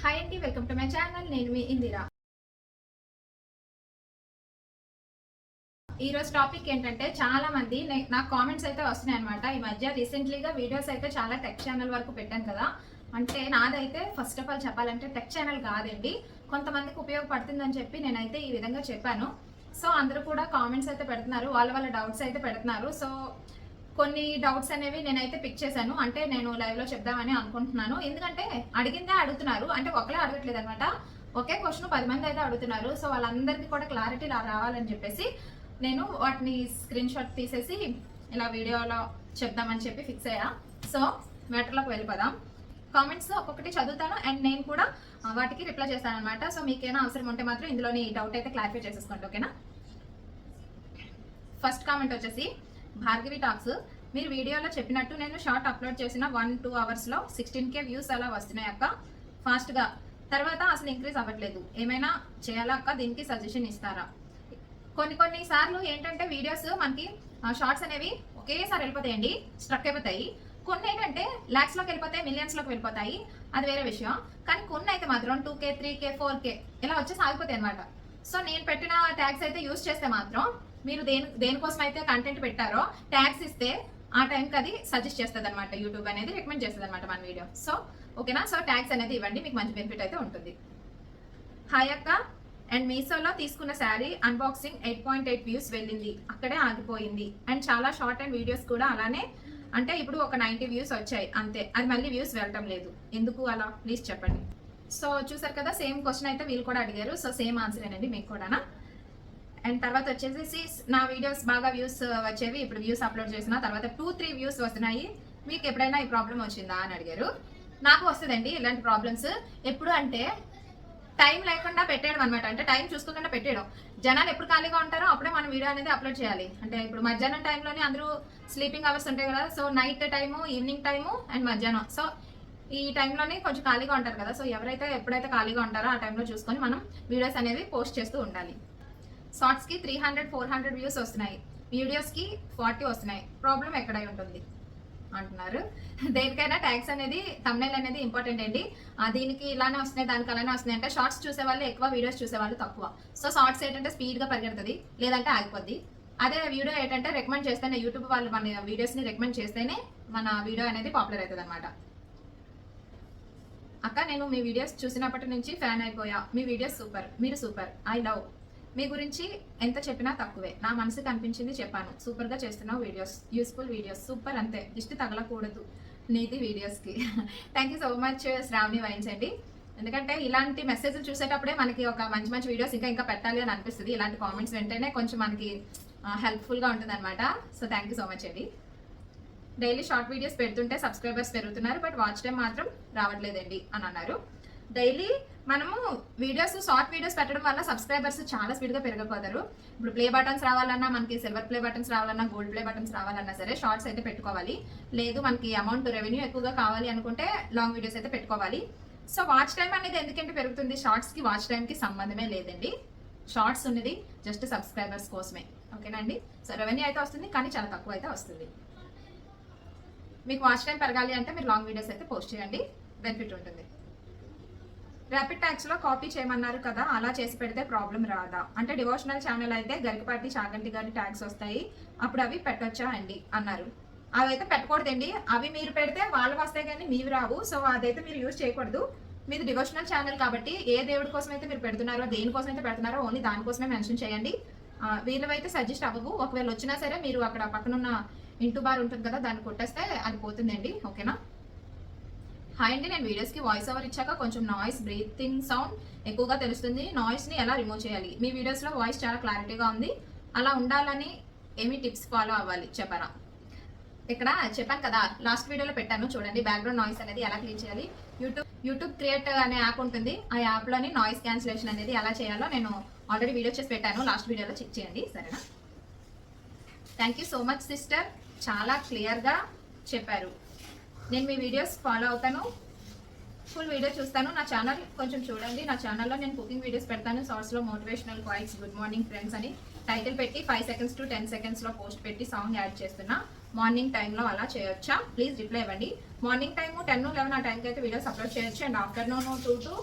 Hi అండి welcome to my channel నేను మీ ఇందిరా. ఈ రోజు టాపిక్ ఏంటంటే చాలా మంది నాకు కామెంట్స్ అయితే వస్తున్నాయి అనమాట ఈ మధ్య రీసెంట్లీగా వీడియోస్ అయితే చాలా టెక్ ఛానల్ వరకు పెట్టాను కదా. అంటే నాదైతే ఫస్ట్ ఆఫ్ ఆల్ చెప్పాలంటే టెక్ ఛానల్ కాదండి. కొంతమందికి ఉపయోగపడుతుందని చెప్పి నేనైతే ఈ విధంగా చెప్పాను. సో అందరూ కూడా కామెంట్స్ అయితే పెడుతున్నారు. వాళ్ళ వాళ్ళ డౌట్స్ అయితే పెడుతున్నారు. సో కొన్ని డౌట్స్ అనేవి నేనైతే పిక్ చేశాను. అంటే నేను లైవ్లో చెప్దామని అనుకుంటున్నాను. ఎందుకంటే అడిగిందే అడుగుతున్నారు. అంటే ఒకలే అడగట్లేదు అనమాట ఒకే క్వశ్చన్ పది మంది అయితే అడుగుతున్నారు. సో వాళ్ళందరికీ కూడా క్లారిటీ రావాలని చెప్పేసి నేను వాటిని స్క్రీన్ షాట్ తీసేసి ఇలా వీడియోలో చెప్దామని చెప్పి ఫిక్స్ అయ్యా. సో మ్యాటర్లోకి వెళ్ళిపోదాం. కామెంట్స్ ఒక్కొక్కటి చదువుతాను. అండ్ నేను కూడా వాటికి రిప్లై చేస్తాను అనమాట సో మీకేనా అవసరం ఉంటే మాత్రం ఇందులోని డౌట్ అయితే క్లారిఫై చేసేసుకోండి. ఓకేనా ఫస్ట్ కామెంట్ వచ్చేసి భార్గవి టాక్స్. మీరు వీడియోలో చెప్పినట్టు నేను షార్ట్ అప్లోడ్ చేసిన వన్ టూ అవర్స్లో సిక్స్టీన్ కే వ్యూస్ అలా వస్తున్నాయి అక్క. ఫాస్ట్గా తర్వాత అసలు ఇంక్రీజ్ అవ్వట్లేదు. ఏమైనా చేయాలా అక్క? దీనికి సజెషన్ ఇస్తారా? కొన్ని కొన్ని సార్లు ఏంటంటే వీడియోస్ మనకి షార్ట్స్ అనేవి ఒకేసారి వెళ్ళిపోతాయండి. స్ట్రక్ అయిపోతాయి. కొన్ని ఏంటంటే ల్యాక్స్లోకి వెళ్ళిపోతాయి మిలియన్స్లోకి వెళ్ళిపోతాయి. అది వేరే విషయం. కానీ కొన్ని అయితే మాత్రం two K three K four K ఇలా వచ్చేసి ఆగిపోతాయి అనమాట సో నేను పెట్టిన ట్యాగ్స్ అయితే యూస్ చేస్తే మాత్రం మీరు దేని దేనికోసం అయితే కంటెంట్ పెట్టారో ట్యాగ్స్ ఇస్తే ఆ టైంకి అది సజెస్ట్ చేస్తుంది అనమాట యూట్యూబ్ అనేది రికమెండ్ చేస్తుంది అనమాట మన వీడియో సో ఓకేనా సో ట్యాగ్స్ అనేది ఇవ్వండి మీకు మంచి బెనిఫిట్ అయితే ఉంటుంది. హాయ్ అక్క. అండ్ మీషోలో తీసుకున్న sari unboxing eight point eight views వెళ్ళింది. అక్కడే ఆగిపోయింది. అండ్ చాలా షార్ట్ అండ్ వీడియోస్ కూడా అలానే అంటే ఇప్పుడు ఒక నైంటీ వ్యూస్ వచ్చాయి అంతే. అది మళ్ళీ వ్యూస్ వెళ్ళటం లేదు. ఎందుకు అలా? ప్లీజ్ చెప్పండి. సో చూసారు కదా సేమ్ క్వశ్చన్ అయితే వీళ్ళు కూడా అడిగారు. సో సేమ్ ఆన్సర్ అనేది మీకు కూడానా? అండ్ తర్వాత వచ్చేసి నా వీడియోస్ బాగా వ్యూస్ వచ్చేవి ఇప్పుడు వ్యూస్ అప్లోడ్ చేసిన తర్వాత టూ త్రీ వ్యూస్ వస్తున్నాయి. మీకు ఎప్పుడైనా ఈ ప్రాబ్లం వచ్చిందా అని అడిగారు. నాకు వస్తుందండి ఇలాంటి ప్రాబ్లమ్స్ ఎప్పుడు అంటే టైం లేకుండా పెట్టేయడం అనమాట అంటే టైం చూసుకోకుండా పెట్టేయడం. జనాలు ఎప్పుడు ఖాళీగా ఉంటారో అప్పుడే మనం వీడియో అనేది అప్లోడ్ చేయాలి. అంటే ఇప్పుడు మధ్యాహ్నం టైంలోనే అందరూ స్లీపింగ్ అవర్స్ ఉంటాయి కదా. So night time evening time and మధ్యాహ్నం. సో ఈ టైంలోనే కొంచెం ఖాళీగా ఉంటారు కదా. సో ఎవరైతే ఎప్పుడైతే ఖాళీగా ఉంటారో ఆ టైంలో చూసుకొని మనం వీడియోస్ అనేది పోస్ట్ చేస్తూ ఉండాలి. షార్ట్స్కి three hundred four hundred views వస్తున్నాయి. వీడియోస్కి ఫార్టీ వస్తున్నాయి. ప్రాబ్లం ఎక్కడై ఉంటుంది? అంటున్నారు. దేనికైనా ట్యాగ్స్ అనేది తమిళ అనేది ఇంపార్టెంట్ అండి. దీనికి ఇలానే వస్తున్నాయి దానికి అలానే వస్తున్నాయి అంటే షార్ట్స్ చూసే వాళ్ళు ఎక్కువ వీడియోస్ చూసే వాళ్ళు తక్కువ. సో షార్ట్స్ ఏంటంటే స్పీడ్గా పరిగెడుతుంది లేదంటే ఆగిపోద్ది. అదే వీడియో ఏంటంటే రికమెండ్ చేస్తేనే యూట్యూబ్ వాళ్ళు మన వీడియోస్ని రికమెండ్ చేస్తేనే మన వీడియో అనేది పాపులర్ అవుతుంది అనమాట అక్క నేను మీ వీడియోస్ చూసినప్పటి నుంచి ఫ్యాన్ అయిపోయా. మీ వీడియోస్ సూపర్ మీరు సూపర్ ఐ లవ్ మీ గురించి ఎంత చెప్పినా తక్కువే. నా మనసుకు కనిపించింది చెప్పాను. సూపర్గా చేస్తున్నావు వీడియోస్. Useful videos. సూపర్ అంతే. దిష్టి తగలకూడదు నీది వీడియోస్కి. Thank you so much Shravani వహించండి ఎందుకంటే ఇలాంటి మెసేజ్లు చూసేటప్పుడే మనకి ఒక మంచి మంచి వీడియోస్ ఇంకా ఇంకా పెట్టాలి అని అనిపిస్తుంది. ఇలాంటి కామెంట్స్ వెంటనే కొంచెం మనకి హెల్ప్ఫుల్గా ఉంటుంది అనమాట so thank you so much అండి. డైలీ షార్ట్ వీడియోస్ పెడుతుంటే సబ్స్క్రైబర్స్ పెరుగుతున్నారు బట్ వాచ్ టైం మాత్రం రావట్లేదండి అని అన్నారు. డైలీ మనము వీడియోస్ షార్ట్ వీడియోస్ పెట్టడం వల్ల సబ్స్క్రైబర్స్ చాలా స్పీడ్గా పెరగపోతారు ఇప్పుడు ప్లే బటన్స్ రావాలన్నా మనకి సిల్వర్ ప్లే బటన్స్ రావాలన్నా గోల్డ్ ప్లే బటన్స్ రావాలన్నా సరే షార్ట్స్ అయితే పెట్టుకోవాలి. లేదు మనకి అమౌంట్ రెవెన్యూ ఎక్కువగా కావాలి అనుకుంటే లాంగ్ వీడియోస్ అయితే పెట్టుకోవాలి. సో వాచ్ టైం అనేది ఎందుకంటే పెరుగుతుంది? షార్ట్స్కి వాచ్ టైంకి సంబంధమే లేదండి. షార్ట్స్ ఉన్నది జస్ట్ సబ్స్క్రైబర్స్ కోసమే. ఓకేనా అండి? సో రెవెన్యూ అయితే వస్తుంది కానీ చాలా తక్కువ అయితే వస్తుంది. మీకు వాచ్ టైం పెరగాలి అంటే మీరు లాంగ్ వీడియోస్ అయితే పోస్ట్ చేయండి. బెనిఫిట్ ఉంటుంది. ర్యాపిడ్ ట్యాక్స్లో కాపీ చేయమన్నారు కదా అలా చేసి పెడితే ప్రాబ్లం రాదా? అంటే డివోషనల్ ఛానల్ అయితే గరికపాటి చాగంటి గారి ట్యాక్స్ వస్తాయి అప్పుడు అవి పెట్టొచ్చా అండి? అన్నారు. అవి అయితే పెట్టకూడదండి. అవి మీరు పెడితే వాళ్ళు వస్తాయి కానీ మీవి రావు. సో అదైతే మీరు యూజ్ చేయకూడదు. మీది డివోషనల్ ఛానల్ కాబట్టి ఏ దేవుడి కోసం అయితే మీరు పెడుతున్నారో దేనికోసం అయితే పెడుతున్నారో ఓన్లీ దానికోసమే మెన్షన్ చేయండి. ఆ, వీళ్ళవైతే సజెస్ట్ అవ్వవు. ఒకవేళ వచ్చినా సరే మీరు అక్కడ పక్కనున్న ఇంటూ బార్ ఉంటుంది కదా దాన్ని కొట్టేస్తే అది పోతుందండి. ఓకేనా హాయ్ అండి నేను వీడియోస్కి వాయిస్ ఓవర్ ఇచ్చాక కొంచెం నాయిస్ బ్రీతింగ్ సౌండ్ ఎక్కువగా తెలుస్తుంది. నాయిస్ని ఎలా రిమూవ్ చేయాలి? మీ వీడియోస్లో వాయిస్ చాలా క్లారిటీగా ఉంది. అలా ఉండాలని ఏమి టిప్స్ ఫాలో అవ్వాలి? చెప్పరా ఇక్కడ చెప్పాను కదా లాస్ట్ వీడియోలో పెట్టాను. చూడండి బ్యాక్గ్రౌండ్ నాయిస్ అనేది ఎలా క్లీన్ చేయాలి? యూట్యూబ్ యూట్యూబ్ క్రియేట్ అనే యాప్ ఉంటుంది. ఆ యాప్లోని నాయిస్ క్యాన్సిలేషన్ అనేది ఎలా చేయాలో నేను ఆల్రెడీ వీడియో చేసి పెట్టాను. లాస్ట్ వీడియోలో చెక్ చేయండి. సరేనా? Thank you so much sister చాలా క్లియర్గా చెప్పారు. నేను మీ వీడియోస్ ఫాలో అవుతాను. ఫుల్ వీడియో చూస్తాను. నా ఛానల్ కొంచెం చూడండి. నా ఛానల్లో నేను కుకింగ్ వీడియోస్ పెడతాను. సార్ట్స్లో motivational quotes good morning friends అని టైటిల్ పెట్టి ఫైవ్ సెకండ్స్ టు టెన్ సెకండ్స్లో పోస్ట్ పెట్టి సాంగ్ యాడ్ చేస్తున్నా. మార్నింగ్ టైంలో అలా చేయొచ్చా? ప్లీజ్ రిప్లై ఇవ్వండి. మార్నింగ్ టైం టెన్ లెవెన్ ఆ టైంకి అయితే వీడియోస్ అప్లోడ్ చేయొచ్చు. And afternoon two to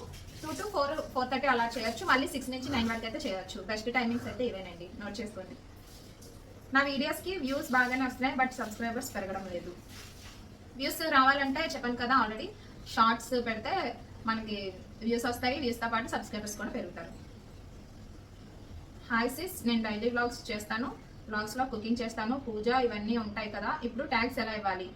two to four four thirty అలా చేయొచ్చు. మళ్ళీ సిక్స్ నుంచి నైన్ వరకు అయితే చేయొచ్చు. బెస్ట్ టైమింగ్స్ అయితే ఇవేనండి. నోట్ చేసుకోండి. నా వీడియోస్కి వ్యూస్ బాగానే వస్తున్నాయి బట్ సబ్స్క్రైబర్స్ పెరగడం లేదు. వ్యూస్ రావాలంటే చెప్పాను కదా ఆల్రెడీ షార్ట్స్ పెడితే మనకి వ్యూస్ వస్తాయి వ్యూస్తో పాటు సబ్స్క్రైబర్స్ కూడా పెరుగుతారు. హాయ్ సిస్ నేను డైలీ వ్లాగ్స్ చేస్తాను. వ్లాగ్స్లో కుకింగ్ చేస్తాను. పూజ ఇవన్నీ ఉంటాయి కదా. ఇప్పుడు ట్యాగ్స్ ఎలా ఇవ్వాలి?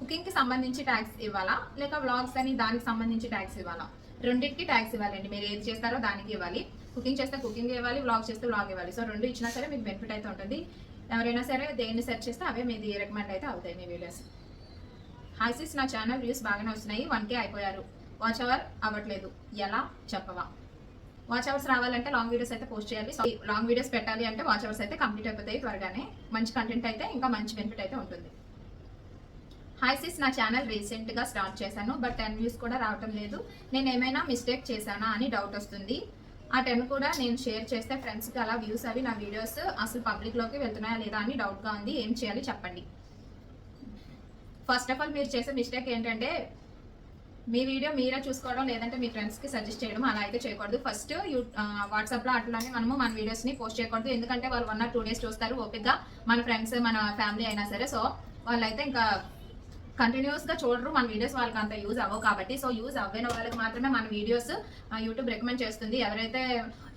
కుకింగ్కి సంబంధించి ట్యాగ్స్ ఇవ్వాలా? లేక వ్లాగ్స్ అని దానికి సంబంధించి ట్యాగ్స్ ఇవ్వాలా? రెండింటికి ట్యాగ్స్ ఇవ్వాలండి. మీరు ఏది చేస్తారో దానికి ఇవ్వాలి. కుకింగ్ చేస్తే కుకింగ్ ఇవ్వాలి వ్లాగ్ చేస్తే వ్లాగ్ ఇవ్వాలి. సో రెండు ఇచ్చినా సరే మీకు బెనిఫిట్ అయితే ఉంటుంది. ఎవరైనా సరే దేన్ని సెర్చ్ చేస్తే అవే మీది రికమెండ్ అయితే అవుతాయి మీ వీడియోస్ హాయ్ సిస్ నా ఛానల్ వ్యూస్ బాగానే వస్తున్నాయి. వన్ కే అయిపోయారు. వాచ్ అవర్ అవ్వట్లేదు. ఎలా? చెప్పవా? వాచ్ అవర్స్ రావాలంటే లాంగ్ వీడియోస్ అయితే పోస్ట్ చేయాలి. సో లాంగ్ వీడియోస్ పెట్టాలి అంటే వాచ్ అవర్స్ అయితే కంప్లీట్ అయిపోతాయి త్వరగానే. మంచి కంటెంట్ అయితే ఇంకా మంచి బెనిఫిట్ అయితే ఉంటుంది. హాయ్ సిస్ నా ఛానల్ రీసెంట్గా స్టార్ట్ చేశాను. బట్ టెన్ వ్యూస్ కూడా రావటం లేదు. నేను ఏమైనా మిస్టేక్ చేశానా అని డౌట్ వస్తుంది. ఆ టెన్ కూడా నేను షేర్ చేస్తే ఫ్రెండ్స్కి అలా వ్యూస్ అవి నా వీడియోస్ అసలు పబ్లిక్లోకి వెళ్తున్నాయా లేదా అని డౌట్గా ఉంది. ఏం చేయాలి చెప్పండి. ఫస్ట్ ఆఫ్ ఆల్ మీరు చేసే మిస్టేక్ ఏంటంటే మీ వీడియో మీరే చూసుకోవడం లేదంటే మీ ఫ్రెండ్స్కి సజెస్ట్ చేయడం అలా అయితే చేయకూడదు. ఫస్ట్ యూ వాట్సాప్లో అట్లానే మనము మన వీడియోస్ని పోస్ట్ చేయకూడదు. ఎందుకంటే వాళ్ళు వన్ ఆర్ టూ డేస్ చూస్తారు ఓపిక్గా మన ఫ్రెండ్స్ మన ఫ్యామిలీ అయినా సరే. సో వాళ్ళైతే ఇంకా కంటిన్యూస్గా చూడరు. మన వీడియోస్ వాళ్ళకి అంత యూజ్ అవ్వవు కాబట్టి. సో యూజ్ అవ్వని వాళ్ళకి మాత్రమే మన వీడియోస్ యూట్యూబ్ రికమెండ్ చేస్తుంది. ఎవరైతే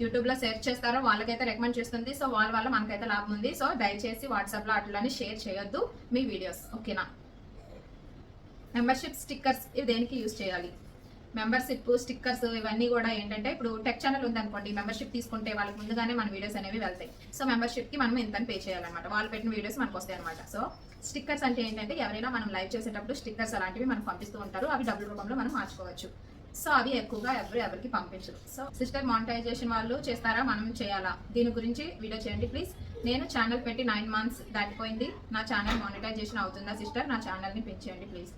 యూట్యూబ్లో సెర్చ్ చేస్తారో వాళ్ళకైతే రికమెండ్ చేస్తుంది. సో వాళ్ళ వల్ల మనకైతే లాభం ఉంది. సో దయచేసి వాట్సాప్లో అట్లానే అట్లని షేర్ చేయొద్దు మీ వీడియోస్ ఓకేనా మెంబర్షిప్ స్టిక్కర్స్ ఇవి దేనికి యూజ్ చేయాలి? మెంబర్షిప్ స్టిక్కర్స్ ఇవన్నీ కూడా ఏంటంటే ఇప్పుడు టెక్ ఛానల్ ఉంది అనుకోండి మెంబర్షిప్ తీసుకుంటే వాళ్ళకి ముందుగానే మన వీడియోస్ అనేవి వెళ్తాయి. సో మెంబర్షిప్కి మనం ఇంత పే చేయాలన్నమాట. వాళ్ళు పెట్టిన వీడియోస్ మనకు వస్తాయి అనమాట సో స్టిక్కర్స్ అంటే ఏంటంటే ఎవరైనా మనం లైవ్ చేసేటప్పుడు స్టిక్కర్స్ అలాంటివి మనం పంపిస్తూ ఉంటారు. అవి డబ్బుల రూపంలో మనం మార్చుకోవచ్చు. సో అవి ఎక్కువగా ఎవరు ఎవరికి పంపించరు. సో సిస్టర్ మానిటైజేషన్ వాళ్ళు చేస్తారా? మనం చేయాలా? దీని గురించి వీడియో చేయండి ప్లీజ్ నేను ఛానల్ పెట్టి నైన్ మంత్స్ దాటిపోయింది. నా ఛానల్ మానిటైజేషన్ అవుతుందా సిస్టర్ నా ఛానల్ని పెంచేయండి ప్లీజ్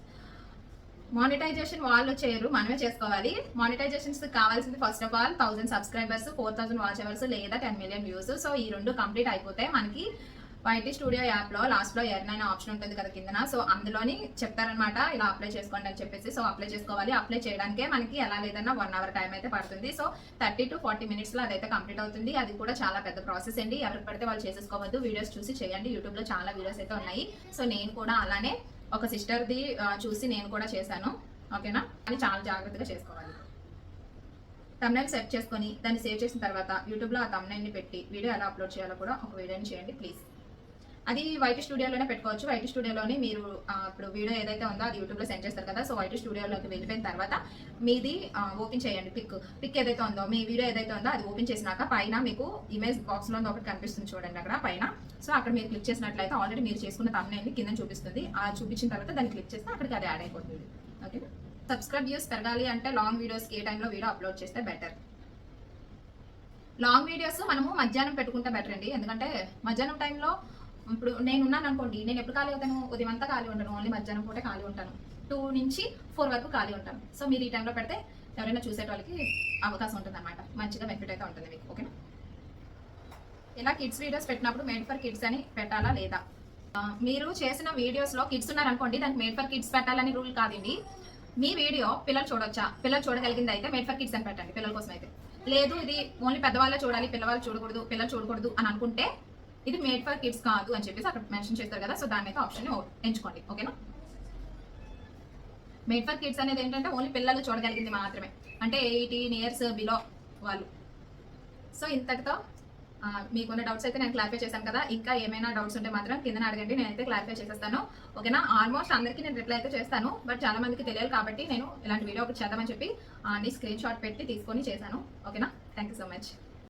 మానిటైజేషన్ వాళ్ళు చేయరు మనమే చేసుకోవాలి. మానిటైజేషన్స్ కావాల్సింది first of all thousand subscribers four thousand watch hours లేదా టెన్ మిలియన్ వ్యూస్ సో ఈ రెండు కంప్లీట్ అయిపోతే మనకి వైటీ స్టూడియో యాప్లో లాస్ట్లో ఎర్నైన ఆప్షన్ ఉంటుంది కదా కిందన. సో అందులోని చెప్తారనమాట ఇలా అప్లై చేసుకోండి అని చెప్పేసి. సో అప్లై చేసుకోవాలి. అప్లై చేయడానికే మనకి ఎలా లేదన్నా వన్ అవర్ టైం అయితే పడుతుంది. సో థర్టీ టు ఫార్టీ మినిట్స్లో అదైతే కంప్లీట్ అవుతుంది. అది కూడా చాలా పెద్ద ప్రాసెస్ అండి. ఎవరికి పడితే వాళ్ళు చేసేసుకోవద్దు. వీడియోస్ చూసి చేయండి. యూట్యూబ్లో చాలా వీడియోస్ అయితే ఉన్నాయి. సో నేను కూడా అలానే ఒక సిస్టర్ది చూసి నేను కూడా చేశాను. ఓకేనా? అని చాలా జాగ్రత్తగా చేసుకోవాలి. తమ్నైల్ సెట్ చేసుకొని దాన్ని సేవ్ చేసిన తర్వాత యూట్యూబ్లో ఆ తమ్నైల్ని పెట్టి వీడియో ఎలా అప్లోడ్ చేయాలో కూడా ఒక వీడియోని చేయండి ప్లీజ్. అది వైట్ స్టూడియోలోనే పెట్టుకోవచ్చు. వైట్ స్టూడియోలోనే మీరు ఇప్పుడు వీడియో ఏదైతే ఉందో అది యూట్యూబ్లో సెండ్ చేస్తారు కదా. సో వైట్ స్టూడియోలోకి వెళ్ళిపోయిన తర్వాత మీది ఓపెన్ చేయండి పిక్ పిక్ ఏదైతే ఉందో మీ వీడియో ఏదైతే ఉందో అది ఓపెన్ చేసినాక పైన మీకు ఇమేజ్ బాక్స్లో ఒకటి కనిపిస్తుంది చూడండి అక్కడ పైన. సో అక్కడ మీరు క్లిక్ చేసినట్లయితే ఆల్రెడీ మీరు చేసుకున్న తమ్నైల్ని కింద చూపిస్తుంది. ఆ చూపించిన తర్వాత దాన్ని క్లిక్ చేస్తే అక్కడికి అది యాడ్ అయిపోతుంది. ఓకే సబ్స్క్రైబ్ వ్యూస్ పెరగాలి అంటే లాంగ్ వీడియోస్కి ఏ టైంలో వీడియో అప్లోడ్ చేస్తే బెటర్ లాంగ్ వీడియోస్ మనము మధ్యాహ్నం పెట్టుకుంటే బెటర్ అండి. ఎందుకంటే మధ్యాహ్నం టైంలో ఇప్పుడు నేను ఉన్నాను అనుకోండి నేను ఎప్పుడు ఖాళీ అవుతాను? ఉదయం అంతా ఖాళీ ఉంటాను. ఓన్లీ మధ్యాహ్నం పూట ఖాళీ ఉంటాను. టూ నుంచి ఫోర్ వరకు ఖాళీ ఉంటాను. సో మీరు ఈ టైంలో పెడితే ఎవరైనా చూసే వాళ్ళకి అవకాశం ఉంటుంది అనమాట మంచిగా బెనిఫిట్ అయితే ఉంటుంది మీకు. ఓకేనా ఇలా కిడ్స్ వీడియోస్ పెట్టినప్పుడు మేడ్ ఫర్ కిడ్స్ అని పెట్టాలా లేదా? మీరు చేసిన వీడియోస్లో కిడ్స్ ఉన్నారనుకోండి దానికి మేడ్ ఫర్ కిడ్స్ పెట్టాలని రూల్ కాదండి. మీ వీడియో పిల్లలు చూడొచ్చా? పిల్లలు చూడగలిగింది అయితే మేడ్ ఫర్ కిడ్స్ అని పెట్టండి పిల్లల కోసం అయితే. లేదు ఇది ఓన్లీ పెద్దవాళ్ళే చూడాలి పిల్లవాళ్ళు చూడకూడదు పిల్లలు చూడకూడదు అని అనుకుంటే ఇది మేడ్ ఫర్ కిడ్స్ కాదు అని చెప్పేసి అక్కడ మెన్షన్ చేస్తారు కదా సో దాని అయితే ఆప్షన్ ఎంచుకోండి ఓకేనా? మేడ్ ఫర్ కిడ్స్ అనేది ఏంటంటే ఓన్లీ పిల్లలు చూడగలిగింది మాత్రమే. అంటే ఎయిటీన్ ఇయర్స్ బిలో వాళ్ళు. సో ఇంతటితో మీకున్న డౌట్స్ అయితే నేను క్లారిఫై చేశాను కదా. ఇంకా ఏమైనా డౌట్స్ ఉంటే మాత్రం కింద అడగండి నేనైతే క్లారిఫై చేసేస్తాను. ఓకేనా? ఆల్మోస్ట్ అందరికీ నేను రిప్లై అయితే చేస్తాను బట్ చాలా మందికి తెలియాలి కాబట్టి నేను ఇలాంటి వీడియో ఒకటి చేద్దామని చెప్పి అన్ని స్క్రీన్ షాట్ పెట్టి తీసుకొని చేశాను. ఓకేనా? Thank you so much